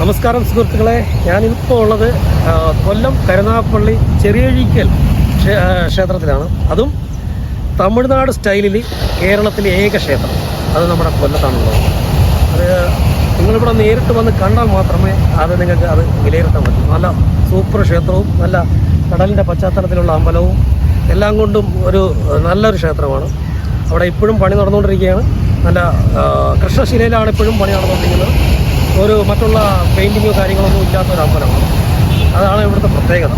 നമസ്കാരം സുഹൃത്തുക്കളെ. ഞാനിപ്പോൾ ഉള്ളത് കൊല്ലം കരുനാഗപ്പള്ളി ചെറിയഴിക്കൽ ക്ഷേത്രത്തിലാണ്. അതും തമിഴ്നാട് സ്റ്റൈലിൽ കേരളത്തിലെ ഏക ക്ഷേത്രം. അത് നമ്മുടെ കൊല്ലത്താണുള്ളത്. അത് നിങ്ങളിവിടെ നേരിട്ട് വന്ന് കണ്ടാൽ മാത്രമേ അത് നിങ്ങൾക്ക് അത് വിലയിരുത്താൻ പറ്റൂ. നല്ല സൂപ്പർ ക്ഷേത്രവും നല്ല കടലിന്റെ പശ്ചാത്തലത്തിലുള്ള അമ്പലവും എല്ലാം കൊണ്ടും ഒരു നല്ലൊരു ക്ഷേത്രമാണ്. അവിടെ ഇപ്പോഴും പണി നടന്നുകൊണ്ടിരിക്കുകയാണ്. നല്ല കൃഷ്ണശിലയിലാണ് ഇപ്പോഴും പണി നടന്നുകൊണ്ടിരിക്കുന്നത്. ഒരു മറ്റുള്ള പെയിന്റിങ്ങോ കാര്യങ്ങളൊന്നും ഇല്ലാത്ത ഒരു അമ്പലമാണ് അതാണ് ഇവിടുത്തെ പ്രത്യേകത.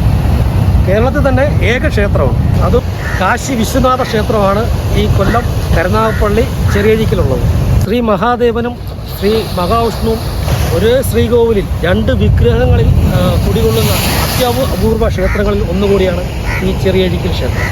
കേരളത്തിൽ തന്നെ ഏക ക്ഷേത്രമാണ് അതും കാശി വിശ്വനാഥ ക്ഷേത്രമാണ് ഈ കൊല്ലം കരുനാഗപ്പള്ളി ചെറിയഴിക്കലുള്ളത്. ശ്രീ മഹാദേവനും ശ്രീ മഹാവിഷ്ണുവും ഒരേ ശ്രീകോവിലിൽ രണ്ട് വിഗ്രഹങ്ങളിൽ കുടികൊള്ളുന്ന അത്യപൂർവ ക്ഷേത്രങ്ങളിൽ ഒന്നുകൂടിയാണ് ഈ ചെറിയഴിക്കൽ ക്ഷേത്രം.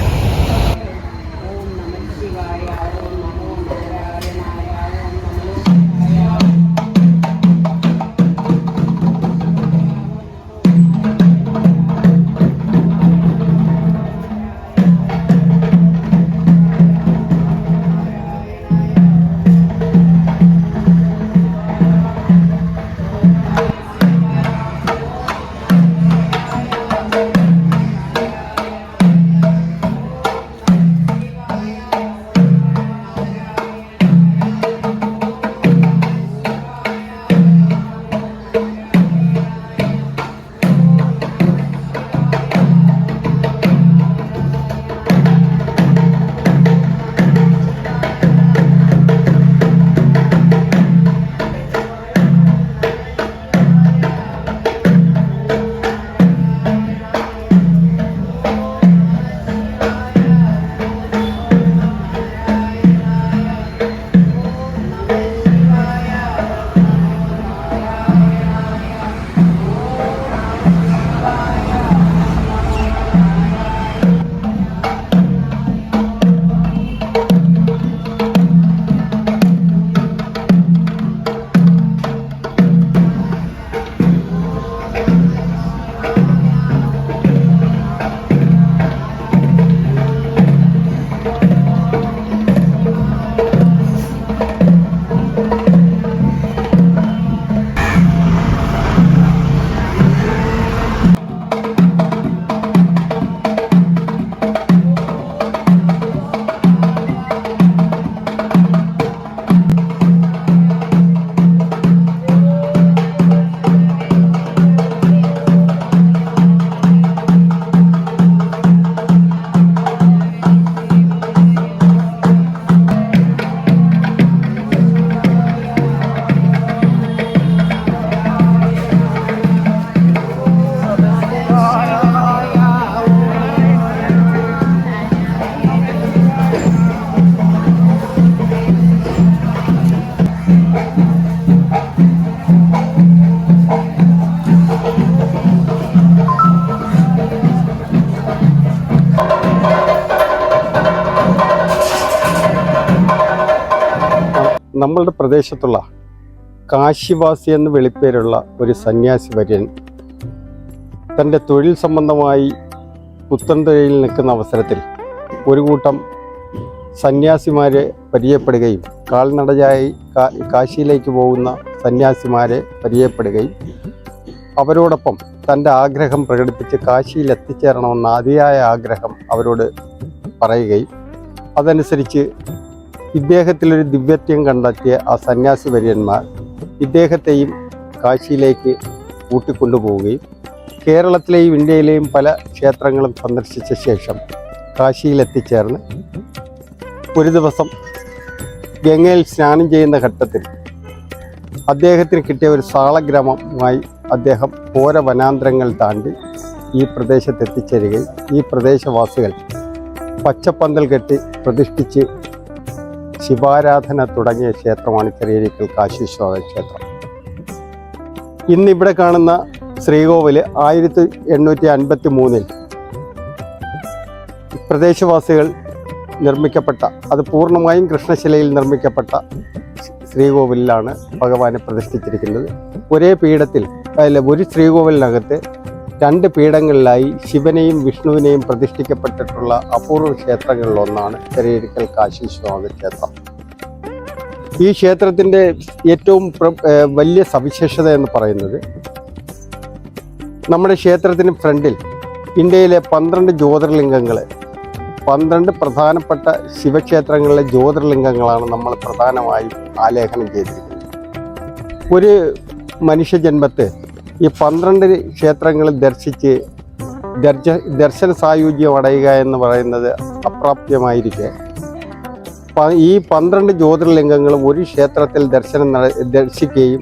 നമ്മളുടെ പ്രദേശത്തുള്ള കാശിവാസി എന്ന് വെളിപ്പേരുള്ള ഒരു സന്യാസി വര്യൻ തന്റെ തൊഴിൽ സംബന്ധമായി പുത്തൻതുഴയിൽ നിൽക്കുന്ന അവസരത്തിൽ ഒരു കൂട്ടം സന്യാസിമാരെ പരിചയപ്പെടുകയും കാൽനടയായി കാശിയിലേക്ക് പോകുന്ന സന്യാസിമാരെ പരിചയപ്പെടുകയും അവരോടൊപ്പം തന്റെ ആഗ്രഹം പ്രകടിപ്പിച്ച് കാശിയിൽ എത്തിച്ചേരണമെന്ന അതിയായ ആഗ്രഹം അവരോട് പറയുകയും അതനുസരിച്ച് ഇദ്ദേഹത്തിലൊരു ദിവ്യത്വം കണ്ടെത്തിയ ആ സന്യാസി വര്യന്മാർ ഇദ്ദേഹത്തെയും കാശിയിലേക്ക് കൂട്ടിക്കൊണ്ടുപോവുകയും കേരളത്തിലെയും ഇന്ത്യയിലെയും പല ക്ഷേത്രങ്ങളും സന്ദർശിച്ച ശേഷം കാശിയിലെത്തിച്ചേർന്ന് ഒരു ദിവസം ഗംഗയിൽ സ്നാനം ചെയ്യുന്ന ഘട്ടത്തിൽ അദ്ദേഹത്തിന് കിട്ടിയ ഒരു സാളഗ്രാമമായി അദ്ദേഹം ഘോര വനാന്തരങ്ങൾ താണ്ടി ഈ പ്രദേശത്തെത്തിച്ചേരുകയും ഈ പ്രദേശവാസികൾ പച്ചപ്പന്തൽ കെട്ടി പ്രതിഷ്ഠിച്ച് ശിവാരാധന തുടങ്ങിയ ക്ഷേത്രമാണ് ചെറിയരിക്കൽ കാശീശ്വര ക്ഷേത്രം. ഇന്നിവിടെ കാണുന്ന ശ്രീകോവിൽ ആയിരത്തി എണ്ണൂറ്റി അൻപത്തി മൂന്നിൽ പ്രദേശവാസികൾ നിർമ്മിക്കപ്പെട്ട അത് പൂർണമായും കൃഷ്ണശിലയിൽ നിർമ്മിക്കപ്പെട്ട ശ്രീകോവിലാണ് ഭഗവാനെ പ്രതിഷ്ഠിച്ചിരിക്കുന്നത്. ഒരേ പീഠത്തിൽ അല്ല ഒരു ശ്രീകോവിലിനകത്ത് രണ്ട് പീഠങ്ങളിലായി ശിവനെയും വിഷ്ണുവിനെയും പ്രതിഷ്ഠിക്കപ്പെട്ടിട്ടുള്ള അപൂർവ ക്ഷേത്രങ്ങളിലൊന്നാണ് ചെറിയരിക്കൽ സ്വാമി ക്ഷേത്രം. ഈ ക്ഷേത്രത്തിന്റെ ഏറ്റവും വലിയ സവിശേഷത എന്ന് പറയുന്നത് നമ്മുടെ ക്ഷേത്രത്തിന് ഫ്രണ്ടിൽ ഇന്ത്യയിലെ പന്ത്രണ്ട് ജ്യോതിർലിംഗങ്ങൾ പന്ത്രണ്ട് പ്രധാനപ്പെട്ട ശിവക്ഷേത്രങ്ങളിലെ ജ്യോതിർലിംഗങ്ങളാണ് നമ്മൾ പ്രധാനമായും ആലേഖനം ചെയ്തിരിക്കുന്നത്. ഒരു മനുഷ്യജന്മത്തെ ഈ പന്ത്രണ്ട് ക്ഷേത്രങ്ങൾ ദർശിച്ച് ദർശ ദർശന സായുജ്യം അടയുക എന്ന് പറയുന്നത് അപ്രാപ്യമായിരിക്കെ. ഈ പന്ത്രണ്ട് ജ്യോതിർലിംഗങ്ങളും ഒരു ക്ഷേത്രത്തിൽ ദർശനം ദർശിക്കുകയും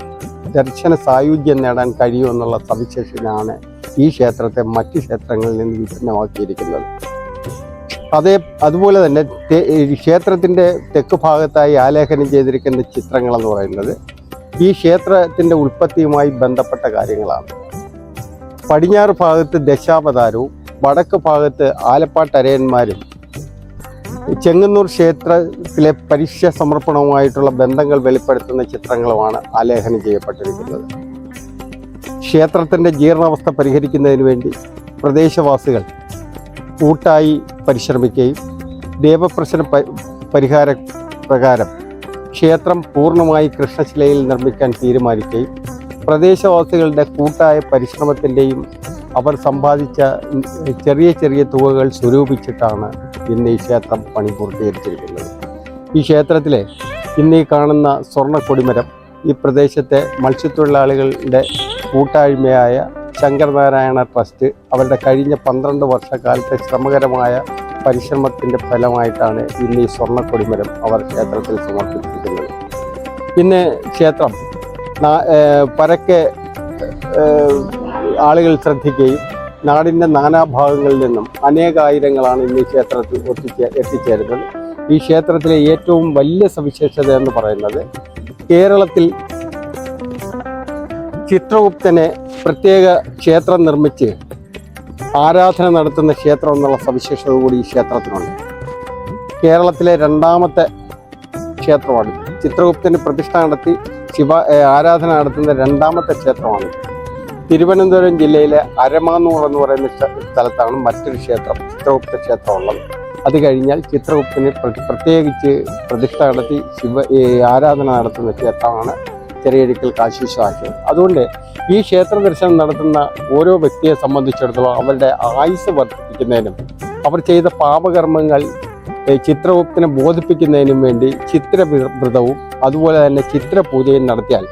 ദർശന സായുജ്യം നേടാൻ കഴിയുമെന്നുള്ള സവിശേഷതയാണ് ഈ ക്ഷേത്രത്തെ മറ്റ് ക്ഷേത്രങ്ങളിൽ നിന്ന് വിഭിന്നമാക്കിയിരിക്കുന്നത്. അതേ അതുപോലെ തന്നെ ക്ഷേത്രത്തിന്റെ തെക്ക് ഭാഗത്തായി ആലേഖനം ചെയ്തിരിക്കുന്ന ചിത്രങ്ങളെന്ന് പറയുന്നത് ഈ ക്ഷേത്രത്തിന്റെ ഉൽപ്പത്തിയുമായി ബന്ധപ്പെട്ട കാര്യങ്ങളാണ്. പടിഞ്ഞാറ് ഭാഗത്ത് ദശാവതാരവും വടക്ക് ഭാഗത്ത് ആലപ്പാട്ടരയന്മാരും ചെങ്ങന്നൂർ ക്ഷേത്രത്തിലെ പരീക്ഷ സമർപ്പണവുമായിട്ടുള്ള ബന്ധങ്ങൾ വെളിപ്പെടുത്തുന്ന ചിത്രങ്ങളുമാണ് ആലേഖനം ചെയ്യപ്പെട്ടിരിക്കുന്നത്. ക്ഷേത്രത്തിന്റെ ജീർണാവസ്ഥ പരിഹരിക്കുന്നതിന് വേണ്ടി പ്രദേശവാസികൾ കൂട്ടായി പരിശ്രമിക്കുകയും ദേവപ്രശ്ന പരിഹാര പ്രകാരം ക്ഷേത്രം പൂർണമായി കൃഷ്ണശിലയിൽ നിർമ്മിക്കാൻ തീരുമാനിക്കുകയും പ്രദേശവാസികളുടെ കൂട്ടായ പരിശ്രമത്തിന്റെയും അവർ സമ്പാദിച്ച ചെറിയ ചെറിയ തുകകൾ സ്വരൂപിച്ചിട്ടാണ് ഇന്ന് ഈ ക്ഷേത്രം പണി പൂർത്തീകരിച്ചിരിക്കുന്നത്. ഈ ക്ഷേത്രത്തിലെ ഇന്ന് ഈ കാണുന്ന സ്വർണ കൊടിമരം ഈ പ്രദേശത്തെ മത്സ്യത്തൊഴിലാളികളുടെ കൂട്ടായ്മയായ ശങ്കരനാരായണ ട്രസ്റ്റ് അവരുടെ കഴിഞ്ഞ പന്ത്രണ്ട് വർഷക്കാലത്തെ ശ്രമകരമായ പരിശ്രമത്തിന്റെ ഫലമായിട്ടാണ് ഇന്ന് ഈ സ്വർണക്കൊടിമരം അവർ ക്ഷേത്രത്തിൽ സമർപ്പിച്ചിരിക്കുന്നത്. പിന്നെ ക്ഷേത്രം പരക്കെ ആളുകൾ ശ്രദ്ധിക്കുകയും നാടിന്റെ നാനാഭാഗങ്ങളിൽ നിന്നും അനേകായിരങ്ങളാണ് ഇന്ന് ക്ഷേത്രത്തിൽ ഒത്തിച്ചേ എത്തിച്ചേരുന്നത്. ഈ ക്ഷേത്രത്തിലെ ഏറ്റവും വലിയ സവിശേഷത എന്ന് പറയുന്നത് കേരളത്തിൽ ചിത്രഗുപ്തനെ പ്രത്യേക ക്ഷേത്രം നിർമ്മിച്ച് ആരാധന നടത്തുന്ന ക്ഷേത്രം എന്നുള്ള സവിശേഷത കൂടി ഈ ക്ഷേത്രത്തിനുണ്ട്. കേരളത്തിലെ രണ്ടാമത്തെ ക്ഷേത്രമാണ്. ചിത്രഗുപ്തന് പ്രതിഷ്ഠ നടത്തി ശിവ ആരാധന നടത്തുന്ന രണ്ടാമത്തെ ക്ഷേത്രമാണ്. തിരുവനന്തപുരം ജില്ലയിലെ അരമാന്നൂർ എന്ന് പറയുന്ന സ്ഥലത്താണ് മറ്റൊരു ക്ഷേത്രം ചിത്രഗുപ്ത ക്ഷേത്രം ഉള്ളത് അത് കഴിഞ്ഞാൽ ചിത്രഗുപ്തന് പ്രത്യേകിച്ച് പ്രതിഷ്ഠ നടത്തി ശിവ ആരാധന നടത്തുന്ന ക്ഷേത്രമാണ് ചെറിയടിക്കൽ കാശീശാക്കി അതുകൊണ്ട് ഈ ക്ഷേത്ര ദർശനം നടത്തുന്ന ഓരോ വ്യക്തിയെ സംബന്ധിച്ചിടത്തോളം അവരുടെ ആയുസ് വർദ്ധിപ്പിക്കുന്നതിനും അവർ ചെയ്ത പാപകർമ്മങ്ങൾ ചിത്രഗുപ്തനെ ബോധിപ്പിക്കുന്നതിനും വേണ്ടി ചിത്രവ്രതവും അതുപോലെ തന്നെ ചിത്രപൂജയും നടത്തിയാൽ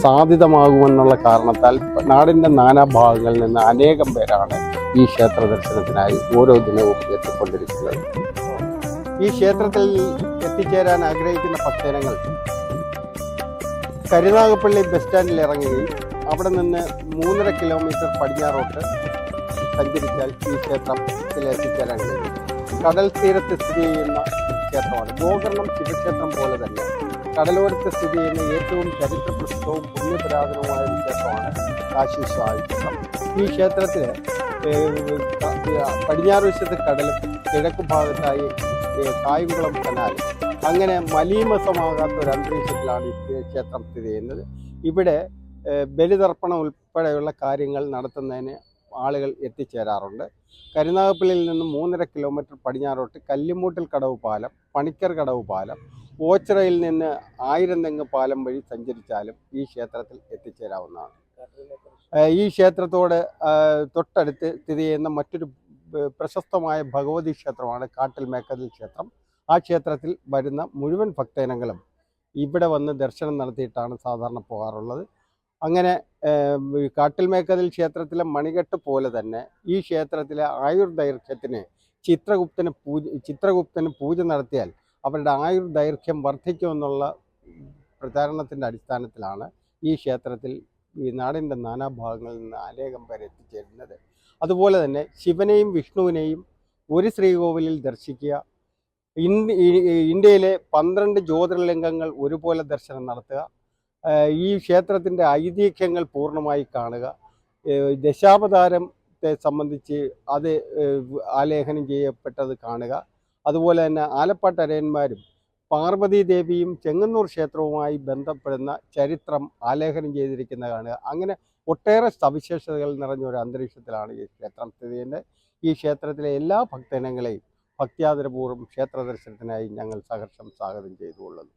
സാധ്യതമാകുമെന്നുള്ള കാരണത്താൽ നാടിന്റെ നാനാഭാഗങ്ങളിൽ നിന്ന് അനേകം പേരാണ് ഈ ക്ഷേത്ര ദർശനത്തിനായി ഓരോ ദിനവും എത്തിക്കൊണ്ടിരിക്കുന്നത്. ഈ ക്ഷേത്രത്തിൽ എത്തിച്ചേരാൻ ആഗ്രഹിക്കുന്ന ഭക്തജനങ്ങൾ കരുനാഗപ്പള്ളി ബസ് സ്റ്റാൻഡിൽ ഇറങ്ങുകയും അവിടെ നിന്ന് മൂന്നര കിലോമീറ്റർ പടിഞ്ഞാറോട്ട് സഞ്ചരിച്ചാൽ ഈ ക്ഷേത്രത്തിൽ എത്തിച്ചേരാൻ കഴിയും കടൽ തീരത്ത് സ്ഥിതി ചെയ്യുന്ന ക്ഷേത്രമാണ്. ഗോകർണം ശിവക്ഷേത്രം പോലെ തന്നെ കടലോരത്ത് സ്ഥിതി ചെയ്യുന്ന ഏറ്റവും ചരിത്രപ്രസിദ്ധവും പുണ്യപുരാതനവുമായ ക്ഷേത്രമാണ് കാശി സ്വാമി ക്ഷേത്രം. ഈ ക്ഷേത്രത്തിൽ പടിഞ്ഞാറ് വശത്ത് കടലും കിഴക്ക് ഭാഗത്തായി കായംകുളം കനാൽ അങ്ങനെ മലീമസമാകാത്ത ഒരു അന്തരീക്ഷത്തിലാണ് ഈ ക്ഷേത്രം സ്ഥിതി ചെയ്യുന്നത്. ഇവിടെ ബലിതർപ്പണം ഉൾപ്പെടെയുള്ള കാര്യങ്ങൾ നടത്തുന്നതിന് ആളുകൾ എത്തിച്ചേരാറുണ്ട്. കരുനാഗപ്പള്ളിയിൽ നിന്ന് മൂന്നര കിലോമീറ്റർ പടിഞ്ഞാറോട്ട് കല്ലിമൂട്ടിൽ കടവ് പാലം പണിക്കർ കടവ് പാലം ഓച്ചിറയിൽ നിന്ന് ആയിരം തെങ്ങ് പാലം വഴി സഞ്ചരിച്ചാലും ഈ ക്ഷേത്രത്തിൽ എത്തിച്ചേരാവുന്നതാണ്. ഈ ക്ഷേത്രത്തോട് തൊട്ടടുത്ത് സ്ഥിതി ചെയ്യുന്ന മറ്റൊരു പ്രശസ്തമായ ഭഗവതി ക്ഷേത്രമാണ് കാട്ടിൽ മേക്കതിൽ ക്ഷേത്രം. ആ ക്ഷേത്രത്തിൽ വരുന്ന മുഴുവൻ ഭക്തജനങ്ങളും ഇവിടെ വന്ന് ദർശനം നടത്തിയിട്ടാണ് സാധാരണ പോകാറുള്ളത്. അങ്ങനെ കാട്ടിൽമേക്കതിൽ ക്ഷേത്രത്തിലെ മണികെട്ട് പോലെ തന്നെ ഈ ക്ഷേത്രത്തിലെ ആയുർദൈർഘ്യത്തിന് ചിത്രഗുപ്തന് പൂജ ചിത്രഗുപ്തന് പൂജ നടത്തിയാൽ അവരുടെ ആയുർദൈർഘ്യം വർദ്ധിക്കുമെന്നുള്ള പ്രചാരണത്തിന്റെ അടിസ്ഥാനത്തിലാണ് ഈ ക്ഷേത്രത്തിൽ ഈ നാടിന്റെ നാനാഭാഗങ്ങളിൽ നിന്ന് അനേകം പേർ എത്തിച്ചേരുന്നത്. അതുപോലെ തന്നെ ശിവനെയും വിഷ്ണുവിനെയും ഒരു ശ്രീകോവിലിൽ ദർശിക്കുക ഇന്ത്യയിലെ പന്ത്രണ്ട് ജ്യോതിർലിംഗങ്ങൾ ഒരുപോലെ ദർശനം നടത്തുക ഈ ക്ഷേത്രത്തിന്റെ ഐതിഹ്യങ്ങൾ പൂർണമായി കാണുക ദശാവതാരത്തെ സംബന്ധിച്ച് അത് ആലേഖനം ചെയ്യപ്പെട്ടത് കാണുക. അതുപോലെ തന്നെ ആലപ്പാട്ടരയന്മാരും പാർവതി ദേവിയും ചെങ്ങന്നൂർ ക്ഷേത്രവുമായി ബന്ധപ്പെടുന്ന ചരിത്രം ആലേഖനം ചെയ്തിരിക്കുന്ന കാണുക. അങ്ങനെ ഒട്ടേറെ സവിശേഷതകൾ നിറഞ്ഞ ഒരു അന്തരീക്ഷത്തിലാണ് ഈ ക്ഷേത്രം സ്ഥിതി ചെയ്യുന്നത്. ഈ ക്ഷേത്രത്തിലെ എല്ലാ ഭക്തജനങ്ങളെയും ഭക്ത്യാദരപൂർവം ക്ഷേത്ര ദർശനത്തിനായി ഞങ്ങൾ സഹർഷം സ്വാഗതം ചെയ്തുകൊള്ളുന്നു.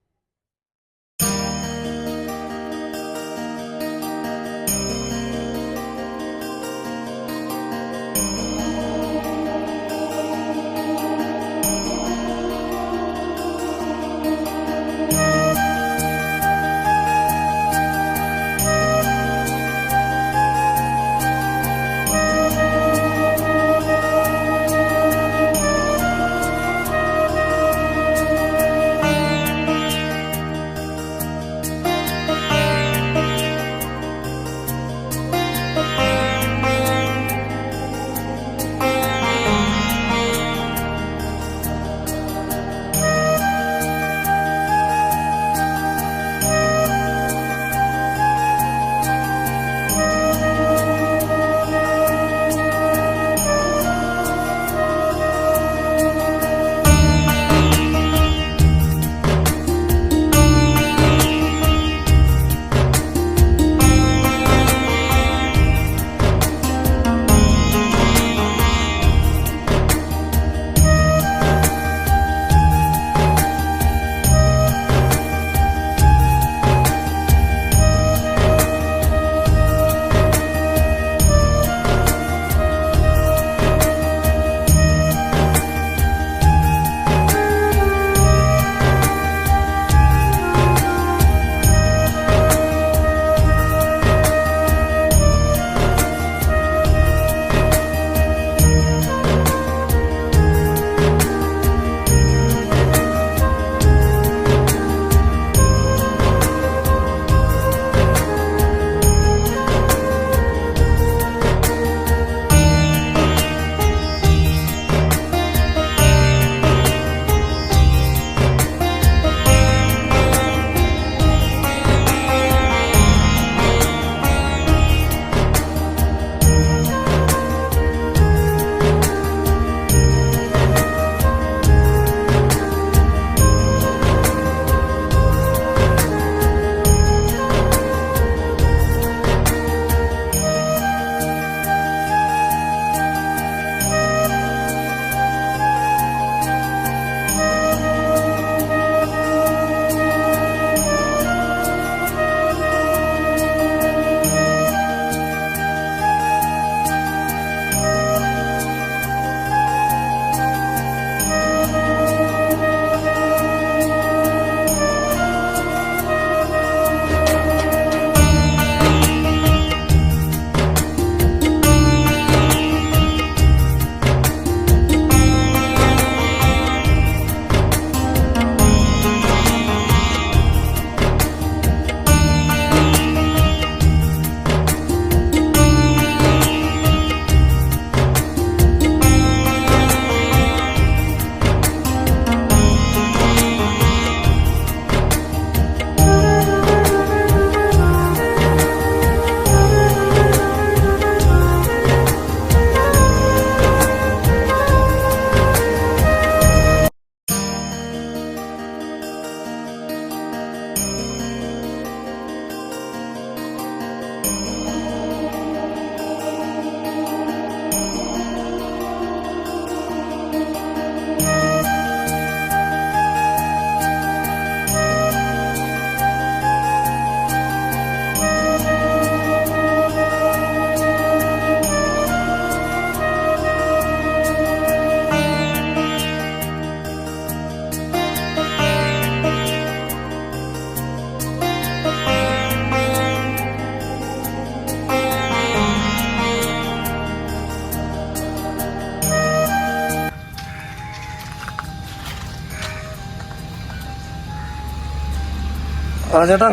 ആ ചേട്ടാ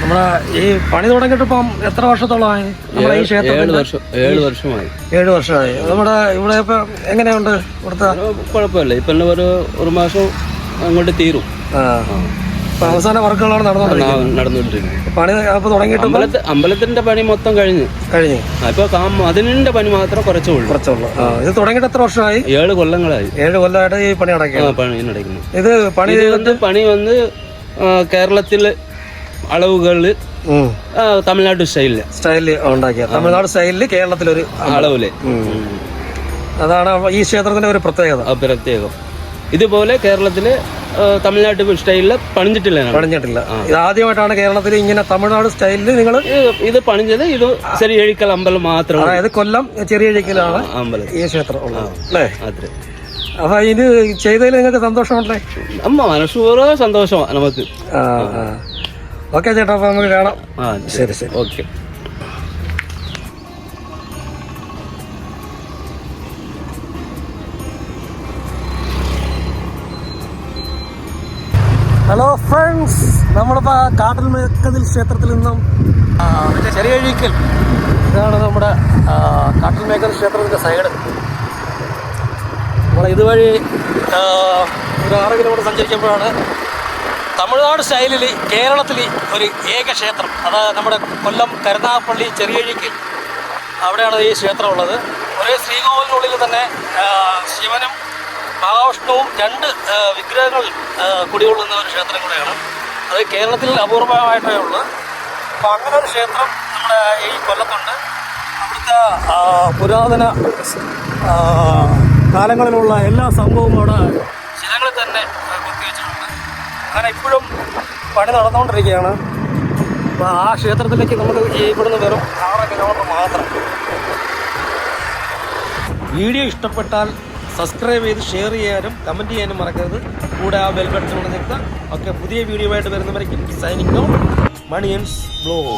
നമ്മളെ ഈ പണി തുടങ്ങിയിട്ട് ഇപ്പം എത്ര വർഷത്തോളമായി? നമ്മളെ ഈ ക്ഷേത്രത്തിൽ ഏഴ് വർഷമായി. ഏഴ് വർഷമായി. നമ്മുടെ ഇവിടെ ഇപ്പൊ എങ്ങനെയുണ്ട് ഇവിടുത്തെ? കുഴപ്പമില്ല. ഇപ്പൊ ഒരു ഒരു മാസം അങ്ങോട്ട് തീരും. അവസാന വർക്കുകളാണ് നടന്നുകൊണ്ടിരിക്കുന്നത്. പണി തുടങ്ങിയിട്ട് അമ്പലത്തിന്റെ പണി മൊത്തം കഴിഞ്ഞു. കഴിഞ്ഞു. അപ്പൊ അതിന്റെ പണി മാത്രം കുറച്ചുള്ളൂ. ആ ഇത് തുടങ്ങിയിട്ട് എത്ര വർഷമായി? ഏഴ് കൊല്ലങ്ങളായി. ഏഴ് കൊല്ലമായിട്ട് ഈ പണി അടക്കുന്നു ഇത് പണി പണി വന്ന് അളവുകളിൽ ഉം. തമിഴ്നാട് സ്റ്റൈലിൽ സ്റ്റൈലിൽ ഉണ്ടാക്കിയ തമിഴ്നാട് സ്റ്റൈലിൽ കേരളത്തിലൊരു അളവിൽ. അതാണ് ഈ ക്ഷേത്രത്തിന്റെ ഒരു പ്രത്യേകത. പ്രത്യേകം. ഇതുപോലെ കേരളത്തിൽ തമിഴ്നാട് സ്റ്റൈലിൽ പണിഞ്ഞിട്ടില്ല പണിഞ്ഞിട്ടില്ല. ഇത് ആദ്യമായിട്ടാണ് കേരളത്തിൽ ഇങ്ങനെ തമിഴ്നാട് സ്റ്റൈലിൽ നിങ്ങൾ ഇത് പണിഞ്ഞത് ഇത് ചെറിയഴിക്കൽ എഴിക്കൽ അമ്പലം മാത്രം. അതായത് കൊല്ലം ചെറിയഴിക്കലാണ് അമ്പലം ഈ ക്ഷേത്രം ഉള്ളത്. അല്ലേ? അത്ര അപ്പൊ ഇത് ചെയ്തതിൽ നിങ്ങൾക്ക് സന്തോഷമുണ്ടേ അമ്മ മനസ്സൂറ സന്തോഷമാണ് നമുക്ക്. ആ ആ. ഓക്കെ ചേട്ടാ അപ്പൊ നമുക്ക് കാണാം. ആ ശരി ശരി. ഓക്കെ. ഹലോ ഫ്രണ്ട്സ് നമ്മളിപ്പോൾ കാട്ടിൽ മേക്കതിൽ ക്ഷേത്രത്തിൽ നിന്നും ചെറിയ ഇതാണ് നമ്മുടെ കാട്ടൽ കാട്ടിൽ മേക്കൽ ക്ഷേത്രത്തിന്റെ സൈഡ് ഇതുവഴി ഒരു ആറ് കിലോമീറ്റർ സഞ്ചരിക്കുമ്പോഴാണ് തമിഴ്നാട് സ്റ്റൈലിൽ കേരളത്തിൽ ഒരു ഏക ക്ഷേത്രം. അത് നമ്മുടെ കൊല്ലം കരുനാഗപ്പള്ളി ചെറിയഴിക്കൽ അവിടെയാണ് ഈ ക്ഷേത്രം ഉള്ളത് ഒരേ ശ്രീകോവിലിനുള്ളിൽ തന്നെ ശിവനും മഹാവിഷ്ണുവും രണ്ട് വിഗ്രഹങ്ങൾ കുടികൊള്ളുന്ന ഒരു ക്ഷേത്രം കൂടെയാണ്. അത് കേരളത്തിൽ അപൂർവമായിട്ടേ ഉള്ളൂ. അപ്പോൾ അങ്ങനെ ഒരു ക്ഷേത്രം നമ്മുടെ ഈ കൊല്ലത്തുണ്ട്. അവിടുത്തെ പുരാതന കാലങ്ങളിലുള്ള എല്ലാ സംഭവവും അവിടെ ശിലകളിൽ തന്നെ കൊത്തിവെച്ചിട്ടുണ്ട്. അങ്ങനെ ഇപ്പോഴും പണി നടന്നുകൊണ്ടിരിക്കുകയാണ്. അപ്പോൾ ആ ക്ഷേത്രത്തിലേക്ക് നമുക്ക് ഇവിടുന്ന് വെറും ആറ് കിലോമീറ്റർ മാത്രം. വീഡിയോ ഇഷ്ടപ്പെട്ടാൽ സബ്സ്ക്രൈബ് ചെയ്ത് ഷെയർ ചെയ്യാനും കമന്റ് ചെയ്യാനും മറക്കരുത്. കൂടെ ആ ബെൽ ബട്ടൺ നിൽക്കുക. ഓക്കെ പുതിയ വീഡിയോ ആയിട്ട് വരുന്നവരേക്കും സൈനിങ് ഔട്ട് മണിയൻസ് ബ്ലോഗ്